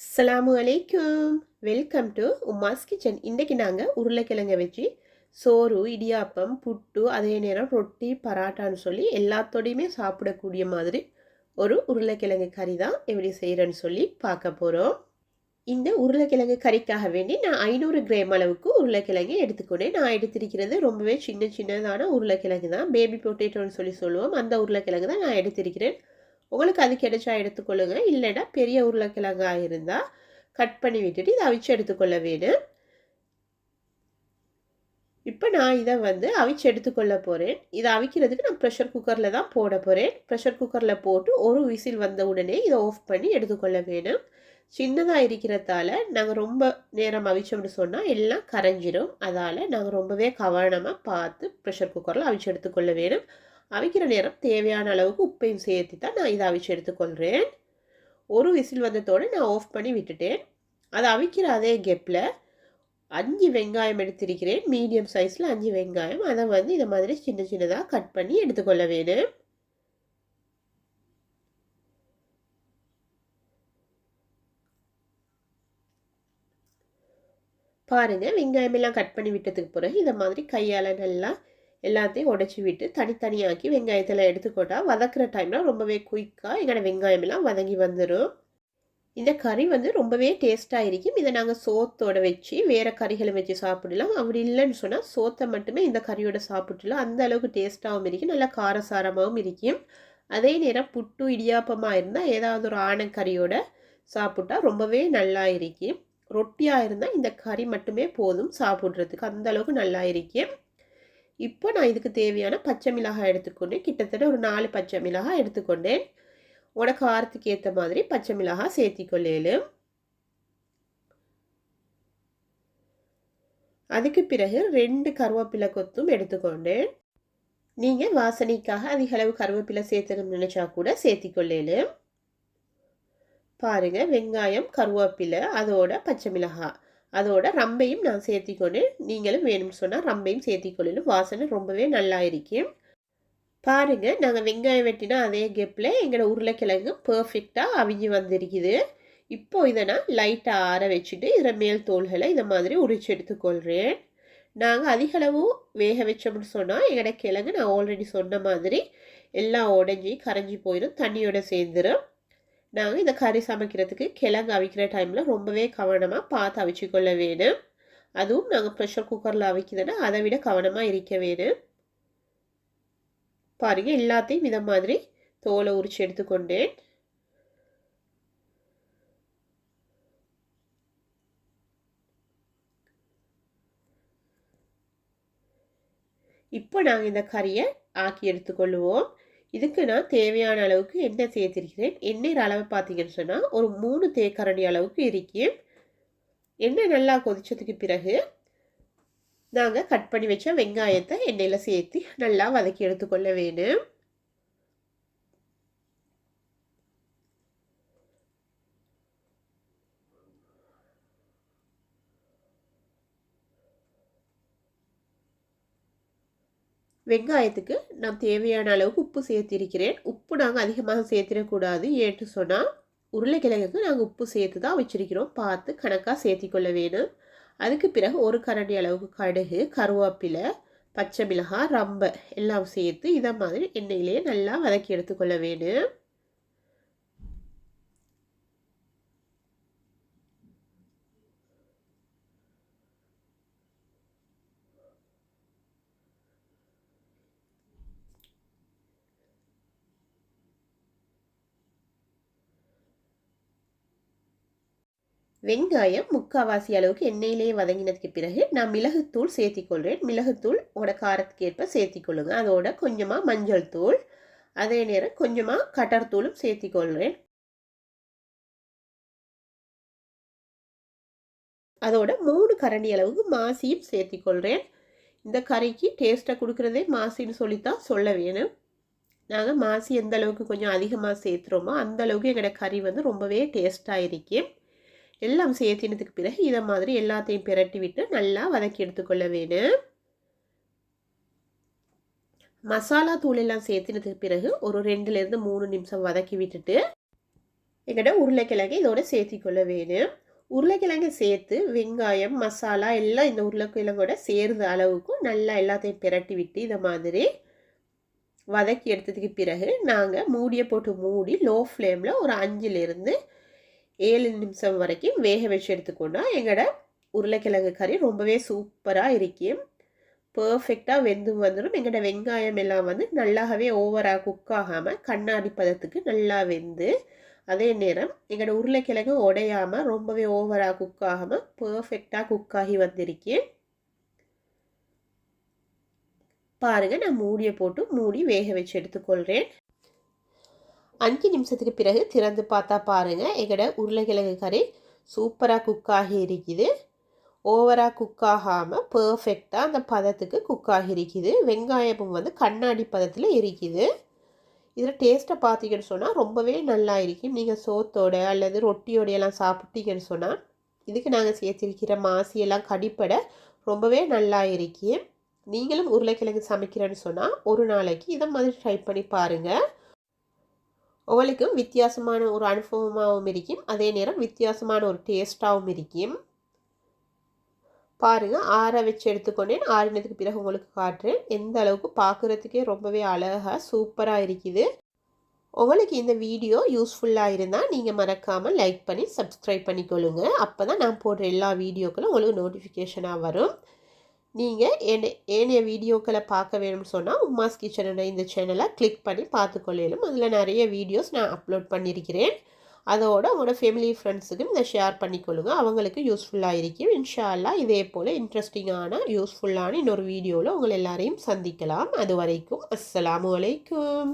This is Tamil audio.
அஸ்லாம் அலைக்கும் வெல்கம் டு உமாஸ் கிச்சன் இன்றைக்கி நாங்கள் உருளைக்கிழங்கை வச்சு சோறு இடியாப்பம் புட்டு அதே நேரம் ரொட்டி பராட்டான்னு சொல்லி எல்லாத்தோடையுமே சாப்பிடக்கூடிய மாதிரி ஒரு உருளைக்கிழங்கு கறி தான் எப்படி செய்கிறேன்னு சொல்லி பார்க்க போகிறோம் இந்த உருளைக்கிழங்கு கறிக்காக வேண்டி நான் ஐநூறு கிராம் அளவுக்கு உருளைக்கிழங்கு எடுத்துக்கொண்டேன். நான் எடுத்திருக்கிறது ரொம்பவே சின்ன சின்னதான உருளைக்கிழங்கு தான். பேபி பொட்டேட்டோன்னு சொல்லி சொல்லுவோம். அந்த உருளைக்கிழங்கு தான் நான் எடுத்திருக்கிறேன். உங்களுக்கு அது கிடைச்சா எடுத்துக்கொள்ளுங்க. இல்லைன்னா பெரிய உருளைக்கிழங்காக இருந்தால் கட் பண்ணி விட்டுட்டு இதை அவிச்சு எடுத்துக்கொள்ள வேணும். இப்போ நான் இதை வந்து அவிச்சு எடுத்துக்கொள்ள போகிறேன் இதை அவிக்கிறதுக்கு நான் ப்ரெஷர் குக்கரில் தான் போட போகிறேன் ப்ரெஷர் குக்கரில் போட்டு ஒரு விசில் வந்த உடனே இதை ஆஃப் பண்ணி எடுத்துக்கொள்ள வேணும். சின்னதாக இருக்கிறதால நாங்கள் ரொம்ப நேரம் அவிச்சோம்னு சொன்னால் எல்லாம் கரைஞ்சிரும். அதால் நாங்கள் ரொம்பவே கவனமாக பார்த்து ப்ரெஷர் குக்கரில் அவிச்சு எடுத்துக்கொள்ள வேணும். அவிக்கிற நேரம் தேவையான அளவுக்கு உப்பையும் சேர்த்து தான் நான் இதை அவிச்சு எடுத்துக்கொள்கிறேன் ஒரு விசில் வந்ததோடு நான் ஆஃப் பண்ணி விட்டுட்டேன். அதை அவிக்கிற அதே கெப்பில் அஞ்சு வெங்காயம் எடுத்திருக்கிறேன். மீடியம் சைஸில் அஞ்சு வெங்காயம். அதை வந்து இதை மாதிரி சின்ன சின்னதாக கட் பண்ணி எடுத்துக்கொள்ள வேணும். பாருங்கள் வெங்காயமெல்லாம் கட் பண்ணி விட்டதுக்கு பிறகு இதை மாதிரி கையால் நல்லா எல்லாத்தையும் உடச்சி விட்டு தனித்தனியாக்கி வெங்காயத்தில் எடுத்துக்கோட்டால் வதக்குற டைமில் ரொம்பவே குயிக்காக எங்களோட வெங்காயமெல்லாம் வதங்கி வந்துடும் இந்த கறி வந்து ரொம்பவே டேஸ்ட்டாக இருக்கும். இதை நாங்கள் சோத்தோட வச்சு வேறு கறிகளை வச்சு சாப்பிடலாம். அப்படி இல்லைன்னு சொன்னால் சோத்தை மட்டுமே இந்த கறியோட சாப்பிட்டுலாம் அந்த அளவுக்கு டேஸ்ட்டாகவும் இருக்கும். நல்லா காரசாரமாகவும் இருக்கும். அதே நேரம் புட்டு இடியாப்பமாக இருந்தால் ஏதாவது ஒரு ஆணக்கறியோட சாப்பிட்டா ரொம்பவே நல்லா இருக்கும். ரொட்டியாக இருந்தால் இந்த கறி மட்டுமே போதும் சாப்பிட்றதுக்கு. அந்த அளவுக்கு நல்லா இருக்கும். இப்போ நான் இதுக்கு தேவையான பச்சை மிளகாய் எடுத்துக்கொண்டேன். கிட்டத்தட்ட ஒரு நாலு பச்சை மிளகாய் எடுத்துக்கொண்டேன். உட காரத்துக்கு ஏற்ற மாதிரி பச்சை மிளகாய் சேர்த்திக்கொள்ளேலும் அதுக்கு பிறகு ரெண்டு கருவேப்பிலை கொத்தும் எடுத்துக்கொண்டேன். நீங்கள் வாசனைக்காக அதிக அளவு கருவேப்பிலை சேர்த்தணும்னு நினச்சா கூட சேர்த்திக்கொள்ளேலும் பாருங்கள் வெங்காயம் கருவேப்பிலை அதோட பச்சை மிளகாய். அதோட ரம்பையும் நான் சேர்த்திக்கொண்டு நீங்களும் வேணும்னு சொன்னால் ரம்பையும் சேர்த்திக்கொள்ளலும் வாசனை ரொம்பவே நல்லா இருக்கும் பாருங்கள் நாங்கள் வெங்காயம் வெட்டினா அதே கெப்பில் எங்களோட உருளைக்கிழங்கு பர்ஃபெக்டாக அவிஞ்சு வந்திருக்குது. இப்போ இதை நான் லைட்டாக ஆற வச்சுட்டு இதில் மேல் தோள்களை இதை மாதிரி உரிச்சு எடுத்துக்கொள்கிறேன் நாங்கள் அதிகளவு வேக வச்சோம்னு சொன்னால் எங்களோட கிழங்கு நான் ஆல்ரெடி சொன்ன மாதிரி எல்லாம் உடஞ்சி கரைஞ்சி போயிடும் தண்ணியோட சேர்ந்துடும் நாங்கள் இந்த கறி சமைக்கிறதுக்கு கிழங்கு அவிக்கிற டைமில் ரொம்பவே கவனமாக பார்த்து அவிச்சிக்கொள்ள வேணும். அதுவும் நாங்கள் ப்ரெஷர் குக்கரில் அவிக்குதுன்னா அதை விட கவனமாக இருக்க வேணும். பாருங்கள் எல்லாத்தையும் இதை மாதிரி தோலை உரிச்சு எடுத்துக்கொண்டேன். இப்போ நாங்கள் இந்த கறியை ஆக்கி எடுத்துக்கொள்வோம். இதுக்கு நான் தேவையான அளவுக்கு எண்ணெய் சேர்த்திருக்கிறேன். எண்ணெய் அளவு பார்த்தீங்கன்னு சொன்னால் ஒரு மூணு தேக்கரணி அளவுக்கு இருக்கேன் எண்ணெய் நல்லா கொதித்ததுக்கு பிறகு நாங்கள் கட் பண்ணி வச்ச வெங்காயத்தை எண்ணெயில் சேர்த்து நல்லா வதக்கி எடுத்துக்கொள்ள வேணும். வெங்காயத்துக்கு நான் தேவையான அளவுக்கு உப்பு சேர்த்திருக்கிறேன். உப்பு நாங்கள் அதிகமாக சேர்த்திடக்கூடாது ஏன்னு சொன்னால் உருளைக்கிழங்குக்கு நாங்கள் உப்பு சேர்த்து தான் வச்சுருக்கிறோம். பார்த்து கணக்காக சேர்த்திக்கொள்ள வேணும். அதுக்கு பிறகு ஒரு கரண்டி அளவுக்கு கடுகு கருவேப்பிலை பச்சை மிளகாய் ரம்பை எல்லாம் சேர்த்து இதை மாதிரி எண்ணெயிலே நல்லா வதக்கி எடுத்துக்கொள்ள வேணும். வெங்காயம் முக்கால்வாசி அளவுக்கு எண்ணெயிலேயே வதங்கினதுக்கு பிறகு நான் மிளகுத்தூள் சேர்த்திக்கொள்கிறேன் மிளகுத்தூள் உங்களோட காரத்துக்கு ஏற்ப சேர்த்திக்கொள்ளுங்க. அதோட கொஞ்சமாக மஞ்சள் தூள் அதே நேரம் கொஞ்சமாக கட்டர் தூளும் சேர்த்திக்கொள்கிறேன் அதோட மூணு கரண்டி அளவுக்கு மாசியும் சேர்த்திக்கொள்கிறேன் இந்த கறிக்கு டேஸ்ட்டை கொடுக்குறதே மாசின்னு சொல்லித்தான் சொல்ல வேணும். நாங்கள் மாசி எந்த அளவுக்கு கொஞ்சம் அதிகமாக சேர்த்துறோமோ அந்த அளவுக்கு எங்களோட கறி வந்து ரொம்பவே டேஸ்ட்டாக இருக்குது எல்லாம் சேர்த்தினதுக்கு பிறகு இதை மாதிரி எல்லாத்தையும் பிரட்டி விட்டு நல்லா வதக்கி எடுத்துக்கொள்ள வேணும். மசாலா தூள் எல்லாம் சேர்த்தினதுக்கு பிறகு ஒரு ரெண்டுலேருந்து மூணு நிமிஷம் வதக்கி விட்டுட்டு எங்கள்கிட்ட உருளைக்கிழங்கு இதோட சேர்த்திக்கொள்ள வேணும். உருளைக்கிழங்கை சேர்த்து வெங்காயம் மசாலா எல்லாம் இந்த உருளைக்கிழங்கோட சேர்ந்த அளவுக்கு நல்லா எல்லாத்தையும் பிரட்டி விட்டு இதை மாதிரி வதக்கி எடுத்ததுக்கு பிறகு நாங்கள் மூடியை போட்டு மூடி லோ ஃப்ளேமில் ஒரு அஞ்சுலேருந்து ஏழு நிமிஷம் வரைக்கும் வேக வச்சு எடுத்துக்கொண்டா எங்களோட உருளைக்கிழங்கு கறி ரொம்பவே சூப்பராக இருக்கும் பர்ஃபெக்டாக வெந்து வந்துடும் எங்களோட வெங்காயம் எல்லாம் வந்து நல்லாவே ஓவராக குக் ஆகாமல் கண்ணாடி பதத்துக்கு நல்லா வெந்து அதே நேரம் எங்களோட உருளைக்கிழங்கு உடையாமல் ரொம்பவே ஓவராக குக் ஆகாமல் பர்ஃபெக்டாக குக் ஆகி வந்திருக்கேன் பாருங்கள் நான் மூடியை போட்டு மூடி வேக வச்சு எடுத்துக்கொள்கிறேன் அஞ்சு நிமிஷத்துக்கு பிறகு திறந்து பார்த்தா பாருங்கள் எங்களோட உருளைக்கிழங்கு கறி சூப்பராக குக் ஆகி இருக்குது. ஓவராக குக் ஆகாமல் பர்ஃபெக்டாக அந்த பதத்துக்கு குக் ஆகி இருக்குது. வெங்காயமும் வந்து கண்ணாடி பதத்தில் இருக்குது. இதில் டேஸ்ட்டை பார்த்தீங்கன்னு சொன்னால் ரொம்பவே நல்லா இருக்கும் நீங்கள் சோத்தோட அல்லது ரொட்டியோடையெல்லாம் சாப்பிட்டீங்கன்னு சொன்னால் இதுக்கு நாங்கள் சேர்த்திருக்கிற மாசியெல்லாம் கடிப்பட ரொம்பவே நல்லா இருக்கும் நீங்களும் உருளைக்கிழங்கு சமைக்கிறேன்னு சொன்னால் ஒரு நாளைக்கு இதை மாதிரி ட்ரை பண்ணி பாருங்கள் உங்களுக்கும் வித்தியாசமான ஒரு அனுபவமாகவும் இருக்கும். அதே நேரம் வித்தியாசமான ஒரு டேஸ்ட்டாகவும் இருக்கும். பாருங்கள் ஆற வச்சு எடுத்துக்கொண்டேன். ஆறினதுக்கு பிறகு உங்களுக்கு காட்டுறேன். எந்த அளவுக்கு பார்க்குறதுக்கே ரொம்பவே அழகாக சூப்பராக இருக்குது. உங்களுக்கு இந்த வீடியோ யூஸ்ஃபுல்லாக இருந்தால் நீங்கள் மறக்காமல் லைக் பண்ணி சப்ஸ்கிரைப் பண்ணிக்கொள்ளுங்க. அப்போ தான் நான் போடுற எல்லா வீடியோக்களும் உங்களுக்கு நோட்டிஃபிகேஷனாக வரும். நீங்கள் என்ன ஏனைய வீடியோக்களை பார்க்க வேணும்னு சொன்னால் உமாஸ் கிச்சனோட இந்த சேனலை கிளிக் பண்ணி பார்த்துக்கொள்ளலும் அதில் நிறைய வீடியோஸ் நான் அப்லோட் பண்ணியிருக்கிறேன் அதோட உங்களோட ஃபேமிலி ஃப்ரெண்ட்ஸுக்கும் இதை ஷேர் பண்ணிக்கொள்ளுங்க. அவங்களுக்கு யூஸ்ஃபுல்லாக இருக்கும். இன்ஷால்லா இதே போல் இன்ட்ரெஸ்டிங்கான யூஸ்ஃபுல்லான இன்னொரு வீடியோவில் உங்களை எல்லாரையும் சந்திக்கலாம். அது வரைக்கும் அஸ்ஸலாமு அலைக்கும்.